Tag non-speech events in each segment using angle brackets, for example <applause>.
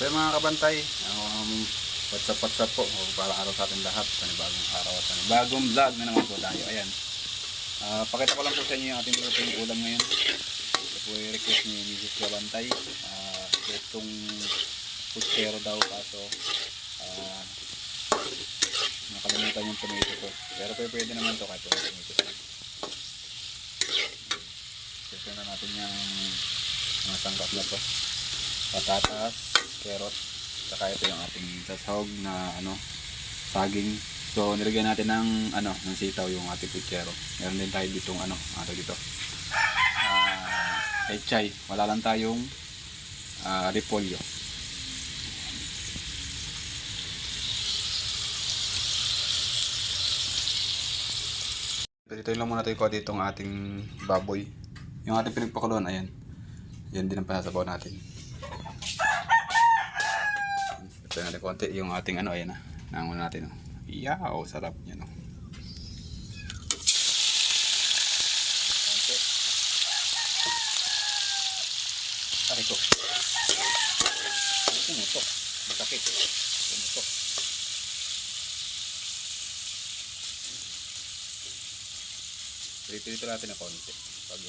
So mga kabantay, um, what's up, what's up po. O, parang araw sa ating lahat. Panibagong araw at panibagong vlog na naman po tayo. Ayan. Ah, pakita ko lang po sa inyo yung ating lutong ulam ngayon. Ito po yung request ni Mrs. Kabantay. Uh, itong puchero daw kaso ah, nakalimutan yung tomato ko. Pero pwede, naman to kahit wala tomato ko. Siyempre na natin yung mga sangkap na to. Patatas, carrot, saka ito yung ating sasahog na ano, saging. So nilagyan natin ng ano, ng sitaw yung ating puchero. Meron din tayo ditong ano, ano dito. Ah, pechay. Wala lang tayong ah, repolyo. Dito lang muna tayo ko dito ang ating baboy. Yung ating pinagpakuluan, ayan. Yan din ang pasasabaw natin. Ito natin konti yung ating ano, ayan na. Nangon natin. Oh. Yaw, sarap niya no. Konti. Aray ko. Tumutok. Masakit. Tumutok. Pilipilito natin na konti. Pag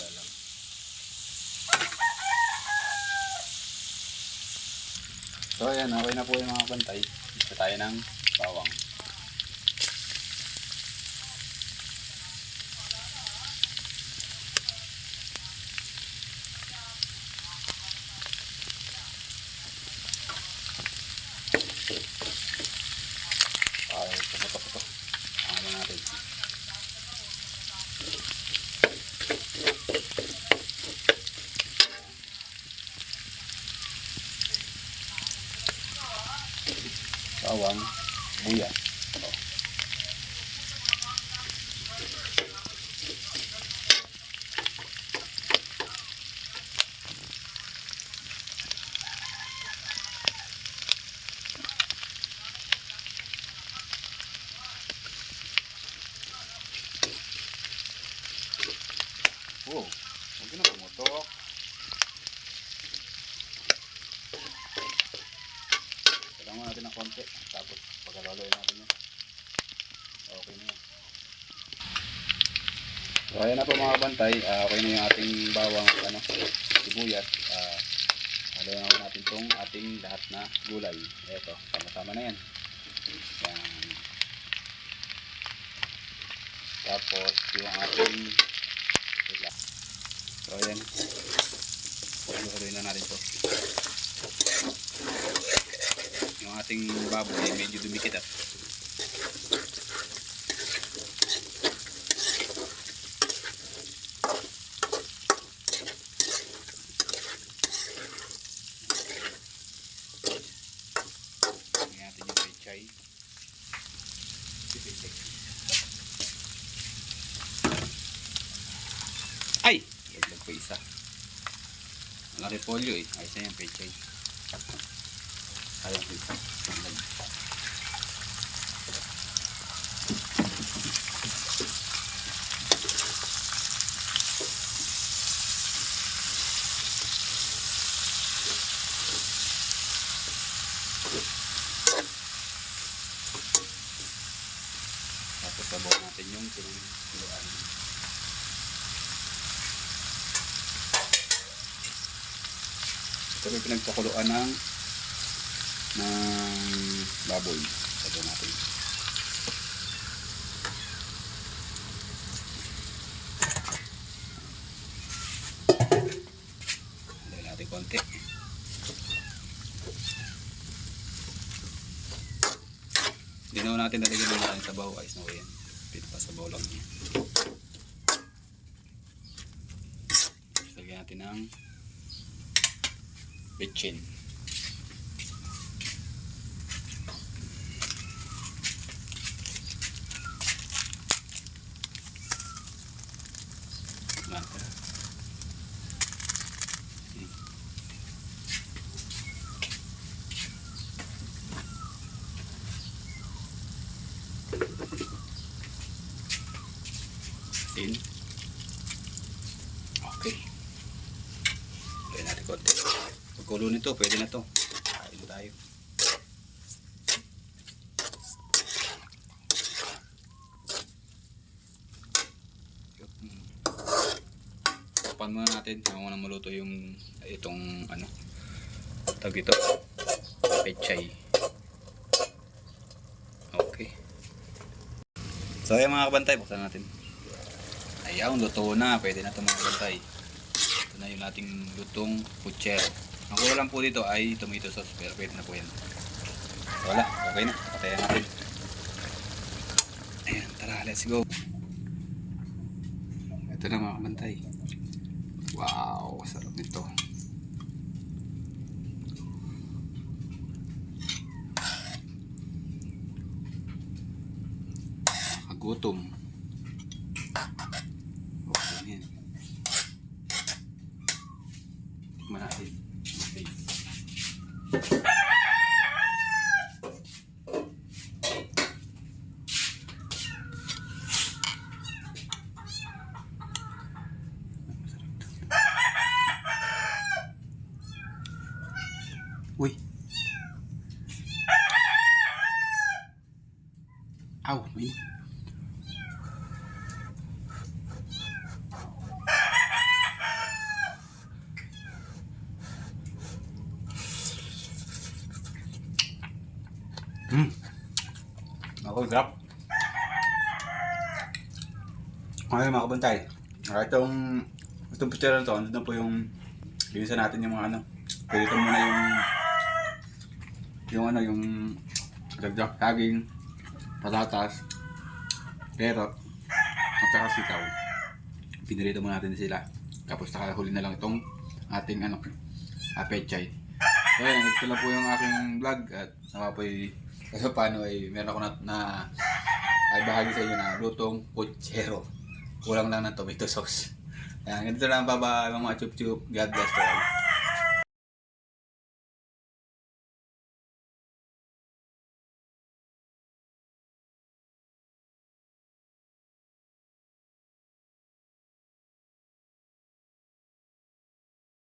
So ayan, okay na po yung mga bantay. Gusto tayo ng bawang. Ay, tumutok bawang, buya. Natin ng konti. Tapos pagkalaloy natin yun. Okay na yan. So ayan na po mga bantay. Ah, okay na yung ating bawang ano, sibuyas. Uh, haloy na natin itong ating lahat na gulay. Eto, sama-sama na yan. Yan. Tapos yung ating. So ayan. Haloy na natin to yung ating baboy ay medyo dumikit at natin yung pechay. Ay! Laglag pa isa. Ang repolyo eh. Ayos na yung pechay. Sayang pizza. Tapos sabaw natin yung pinagkuluan. Ito yung pinagkakuluan ng ng baboy. Sabaw natin. Lagyan natin konti. Hindi naman natin nalagyan ng maraming sabaw. Na ko yan. Pito pa sabaw lang. Lagyan natin ng bitchin. Tin. Okay. Lagyan natin konti. Pagkulo nito, pwede na to. Kain tayo. Tapan muna natin. Kaya muna maluto yung itong ano. Tag ito. Pechay. Okay. So ayan mga kabantay, buksan natin. Ayaw, luto na. Pwede na ito mga kabantay. Ito na yung ating lutong puchero. Ang kulang po dito ay tomato sauce pero pwede na po yan. Wala, okay na. Patayan natin. Ayan, tara, let's go. Ito na mga kabantay. Wow, sarap nito. Kagutom. Okay na yan. Tikman natin. Okay. Uy. Aw, may. Hmm. Ako, sarap. Ngayon mga kabantay. Ah, Itong, itong picture na to, andun na po yung, bilisan natin yung mga ano. Pwede muna yung, yung ano, yung dagdag saging, patatas, pero, at saka sitaw. Pinirito muna natin sila. Tapos nakahuli na lang itong ating ano, apechay. So yun, ito lang po yung aking vlog at nawa po ay <laughs> kasi paano ay meron ako na, na ay bahagi sa inyo na lutong puchero. Kulang lang ng tomato sauce. Yan, ganito lang baba mga chup-chup. God bless to all.